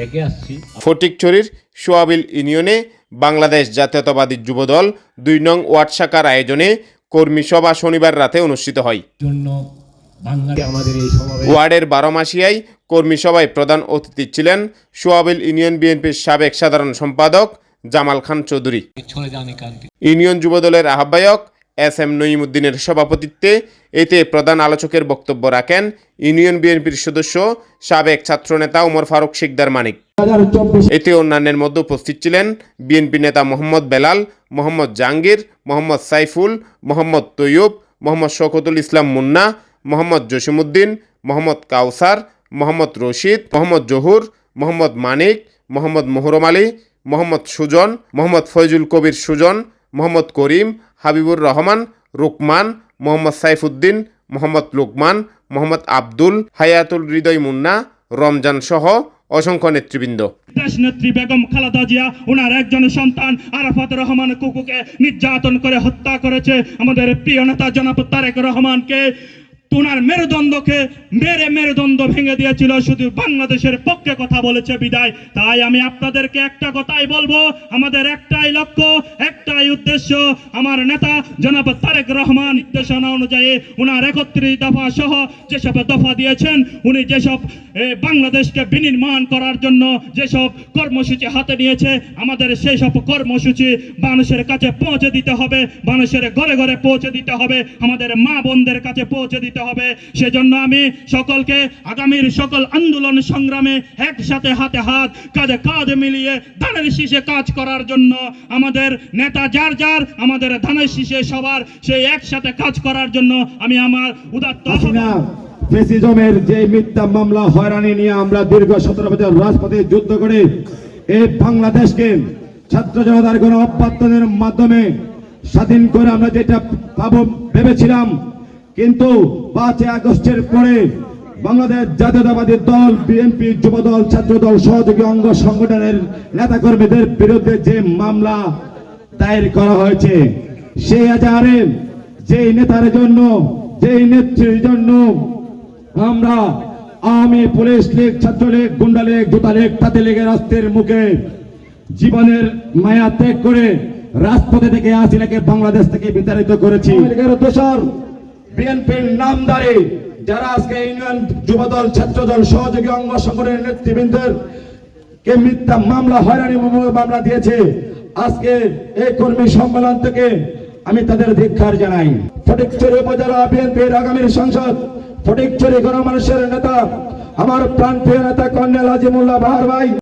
দেখে আসছি। ফটিকছড়ির সোয়াবিল ইউনিয়নে বাংলাদেশ জাতীয়তাবাদী যুবদল দুই নং ওয়ার্ড শাখার আয়োজনে কর্মী সভা শনিবার রাতে অনুষ্ঠিত হয়। ওয়ার্ডের বারোমাসিয়ায় কর্মী সভায় প্রধান অতিথি ছিলেন সোয়াবিল ইউনিয়ন বিএনপির সাবেক সাধারণ সম্পাদক জামাল খান চৌধুরী। ইউনিয়ন যুবদলের আহ্বায়ক এস এম নঈমুদ্দিনের সভাপতিত্বে এতে প্রধান আলোচকের বক্তব্য রাখেন ইউনিয়ন বিএনপির সদস্য সাবেক ছাত্রনেতা উমর ফারুক শিকদার মানিক। এতে অন্যান্যের মধ্যে উপস্থিত ছিলেন বিএনপি নেতা মোহাম্মদ বেলাল, মোহাম্মদ জাহাঙ্গীর, মোহাম্মদ সাইফুল, মোহাম্মদ তৈয়ব, মোহাম্মদ শওকতুল ইসলাম মুন্না, মোহাম্মদ জসিমুদ্দিন মোহাম্মদ কাউসার, মোহাম্মদ রশিদ, মোহাম্মদ জহুর, মোহাম্মদ মানিক, মোহাম্মদ মোহরম আলী, মোহাম্মদ সুজন, মোহাম্মদ ফয়জুল কবির সুজন, মোহাম্মদ করিম হাবিবুর রহমান, রুকমান, মোহাম্মদ সাইফুদ্দিন, মোহাম্মদ লুকমান, মোহাম্মদ আব্দুল, হায়াতুল হৃদয় মুন্না, রমজান সহ অসংখ্য নেতৃবৃন্দ। দেশ নেত্রী বেগম খালেদা জিয়া ওনার একজন সন্তান আরাফাত রহমান কুকুকে নির্যাতন করে হত্যা করেছে। আমাদের প্রিয় নেতা জনাব তারেক রহমানকে ওনার মেরুদণ্ডকে মেরে মেরুদণ্ড ভেঙে দিয়েছিল, শুধু বাংলাদেশের পক্ষে কথা বলেছে বিদায়। তাই আমি আপনাদেরকে একটা কথাই বলব, আমাদের একটাই লক্ষ্য, একটাই উদ্দেশ্য আমার নেতা জনাব তারেক রহমান নির্দেশনা অনুযায়ী ওনার একত্রিশ দফা সহ যেসব দফা দিয়েছেন, উনি যেসব বাংলাদেশকে বিনির্মাণ করার জন্য যেসব কর্মসূচি হাতে নিয়েছে, আমাদের সেই সব কর্মসূচি মানুষের কাছে পৌঁছে দিতে হবে, মানুষের ঘরে ঘরে পৌঁছে দিতে হবে, আমাদের মা বোনদের কাছে পৌঁছে দিতে হবে। সেজন্য আমি সকলকে আগামীর সকল আন্দোলন সংগ্রামে একসাথে হাতে হাত কাঁধে কাঁধ মিলিয়ে ধানের শীষে কাজ করার জন্য আমাদের নেতা যার যার আমাদের ধানের শীষে সবার সেই একসাথে কাজ করার জন্য আমি আমার উদাত্ত ফেসিজমের যে মিথ্যা মামলা হয়রানি নিয়ে আমরা দীর্ঘ সতেরো বছর রাজপথে যুদ্ধ করে এই বাংলাদেশকে ছাত্র জনতার কোন অভ্যর্থনের মাধ্যমে স্বাধীন করে আমরা যেটা পাবো ভেবেছিলাম কিন্তু পাঁচই আগস্টের পরে বাংলাদেশ জাতীয়তাবাদী দল বিএনপি যুবদল ছাত্রদল সহযোগী অঙ্গ সংগঠনের নেতাকর্মীদের বিরুদ্ধে যে মামলা দায়ের করা হয়েছে। সেই আজারে যেই নেতার জন্য যেই নেত্রীর জন্য আমরা আওয়ামী পুলিশ লীগ ছাত্রলীগ গুন্ডা লীগ জুতা লীগ তাতে লীগের অস্ত্রের মুখে জীবনের মায়া ত্যাগ করে রাজপথে থেকে আসিলাকে বাংলাদেশ থেকে বিতাড়িত করেছি। বিএনপির নামদারি যারা আজকে ইউনিয়ন যুবদল ছাত্রদল সহযোগী অঙ্গ সংগঠনের নেতৃবৃন্দের কে মিথ্যা মামলা হয়রানি মামলা দিয়েছে আজকে এই কর্মী সম্মেলন থেকে আমি তাদের ধিক্ষার জানাই। ফটিকচুরি উপজেলা বিএনপির আগামীর সংসদ ফটিকচুরি গণমানুষের নেতা, আমার প্রাণপ্রিয় নেতা কর্নেল আজিমুল্লাহ বাহার ভাই।